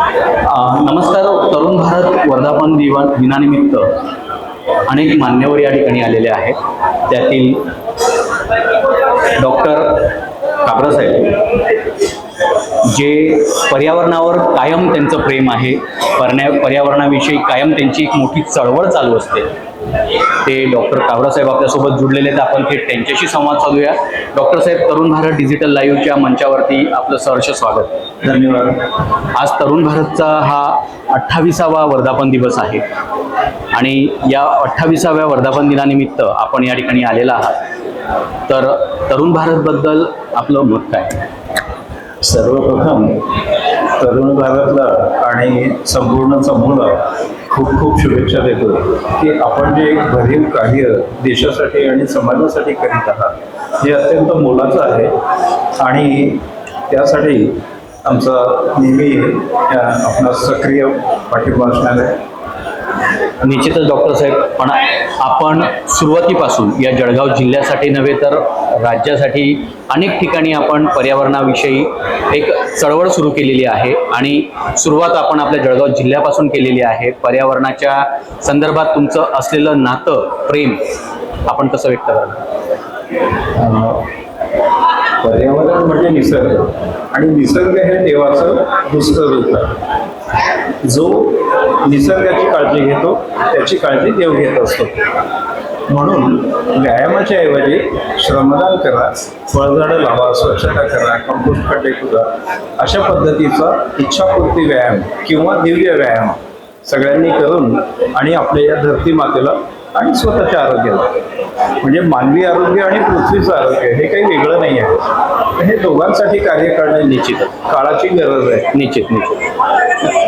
नमस्कार तरुण भारत वर्धापन दिवा दिनानिमित्त अनेक मान्यवर या ठिकाणी आलेले आहेत. त्यातील डॉक्टर काबरासाहेब. जे पर्यावरणावर कायम त्यांचं प्रेम आहे पर्या पर्यावरणाविषयी कायम त्यांची एक मोठी चळवळ चालू असते. ते डॉक्टर काबरासाहेब आपल्यासोबत जुडलेले आहेत. आपण थेट त्यांच्याशी संवाद साधूया. डॉक्टर साहेब तरुण भारत डिजिटल लाईव्हच्या मंचावरती आपलं सहर्ष स्वागत. धन्यवाद. आज तरुण भारतचा हा अठ्ठावीसावा वर्धापन दिवस आहे. आणि या अठ्ठावीसाव्या वर्धापन दिनानिमित्त आपण या ठिकाणी आलेला आहात. तर तरुण भारतबद्दल आपलं मत काय? सर्वप्रथम तरुण भारतला आणि संपूर्ण समूहाला खूप खूप शुभेच्छा देतो की आपण जे एक भरीव कार्य देशासाठी आणि समाजासाठी करीत आहात हे अत्यंत मोलाचं आहे. आणि त्यासाठी आमचा नेहमी आपणास सक्रिय पाठिंबा असणार आहे. निश्चितच डॉक्टर साहेब पण आपण सुरुवातीपासून या जळगाव जिल्ह्यासाठी नव्हे तर राज्यासाठी अनेक ठिकाणी आपण पर्यावरणाविषयी एक चळवळ सुरू केलेली आहे आणि सुरुवात आपण आपल्या जळगाव जिल्ह्यापासून केलेली आहे. पर्यावरणाच्या संदर्भात तुमचं असलेलं नातं प्रेम आपण कसं व्यक्त करणार? पर्यावरण म्हणजे निसर्ग. आणि निसर्ग हे देवाचं दुसरं रूप आहे. जो निसर्गाची काळजी घेतो त्याची काळजी देव घेत असतो. म्हणून व्यायामाच्या ऐवजी श्रमदान करा फळझाडं लावा स्वच्छता करा कंपोस्ट खड्डे कुदा अशा पद्धतीचा इच्छापूर्ती व्यायाम किंवा दिव्य व्यायाम सगळ्यांनी करून आणि आपल्या या धरती मातेला आणि स्वतःच्या आरोग्याला. म्हणजे मानवी आरोग्य आणि पृथ्वीचं आरोग्य हे काही वेगळं नाही आहे. हे दोघांसाठी कार्य करणे निश्चित. काळाची गरज आहे. निश्चित निश्चित.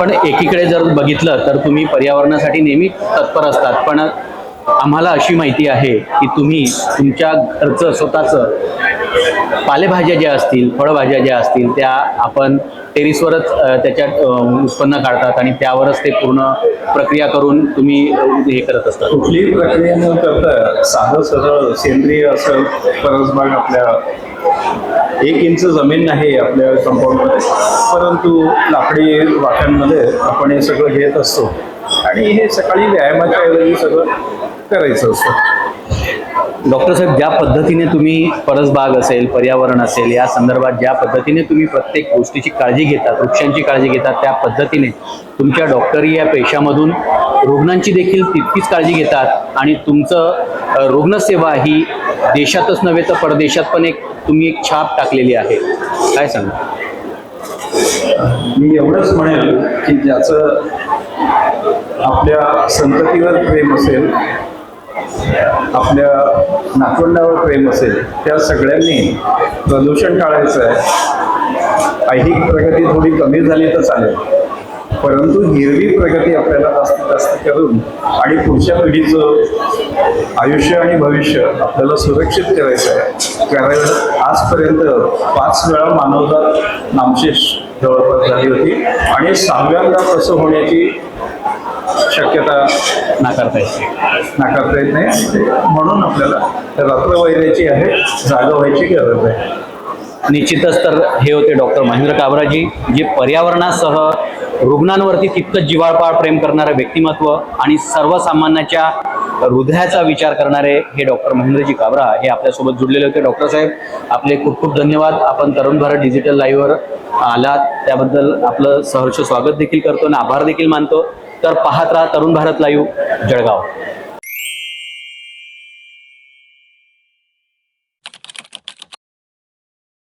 पण एकीकडे जर बघितलं तर तुम्ही पर्यावरणासाठी नेहमी तत्पर असतात. पण आम्हाला अशी माहिती आहे की तुम्ही तुमच्या घरचं स्वतःचं पालेभाज्या ज्या असतील फळभाज्या ज्या असतील त्या आपण टेरिसवरच त्याच्या त्याच्यात उत्पन्न काढतात आणि त्यावरच ते पूर्ण प्रक्रिया करून तुम्ही हे करत असतात कुठलीही प्रक्रिया न करता साधं सरळ सेंद्रिय असं परसबाग आपल्या एक इंच जमीन नाही आपल्या कंपाऊंडमध्ये परंतु लाकडी वाट्यांमध्ये आपण हे सगळं घेत असतो. आणि हे सकाळी व्यायामाच्या ऐवजी सगळं करायचं असतं. डॉक्टर साहेब ज्या पद्धतीने तुम्ही परसबाग असेल पर्यावरण असेल या संदर्भात ज्या पद्धतीने तुम्ही प्रत्येक गोष्टीची काळजी घेतात वृक्षांची काळजी घेतात त्या पद्धतीने तुमच्या डॉक्टरी या पेशामधून रुग्णांची देखील तितकीच काळजी घेतात आणि तुमचं रुग्णसेवा ही देशातच नव्हे तर परदेशात पण एक तुम्ही एक छाप टाकलेली आहे. काय सांगा मी एवढंच म्हणेल की ज्याचं आपल्या संततीवर प्रेम असेल आपल्या नातवंडावर प्रेम असेल त्या सगळ्यांनी प्रदूषण टाळायचं आहे. ऐहिक प्रगती थोडी कमी झाली तर चालेल. परंतु हिरवी प्रगती आपल्याला जास्तीत जास्त करून आणि पुढच्या पिढीचं आयुष्य आणि भविष्य आपल्याला सुरक्षित करायचं आहे. कारण आजपर्यंत पाच वेळा मानवजात नामशेष जवळपास झाली होती. आणि सहाव्यांदा कसं होण्याची शक्यता नाकारता येते नाकारता येत नाही. म्हणून आपल्याला रात्र व्हायची आहे जागा व्हायची गरज आहे. निश्चितच तर हे होते डॉक्टर महेंद्र काबराजी जे पर्यावरणासह रुग्णांवरती तितकंच जिव्हाळपाळ प्रेम करणारं व्यक्तिमत्व आणि सर्वसामान्याच्या हृदयाचा विचार करणारे हे डॉक्टर महेंद्रजी काबरा हे आपल्यासोबत जुडलेले होते. डॉक्टर साहेब आपले खूप खूप धन्यवाद. आपण तरुण भारत डिजिटल लाईव्हवर आलात. त्याबद्दल आपलं सहर्ष स्वागत देखील करतो आणि आभार देखील मानतो. तर पाहत राहा तरुण भारत लाईव्ह जळगाव.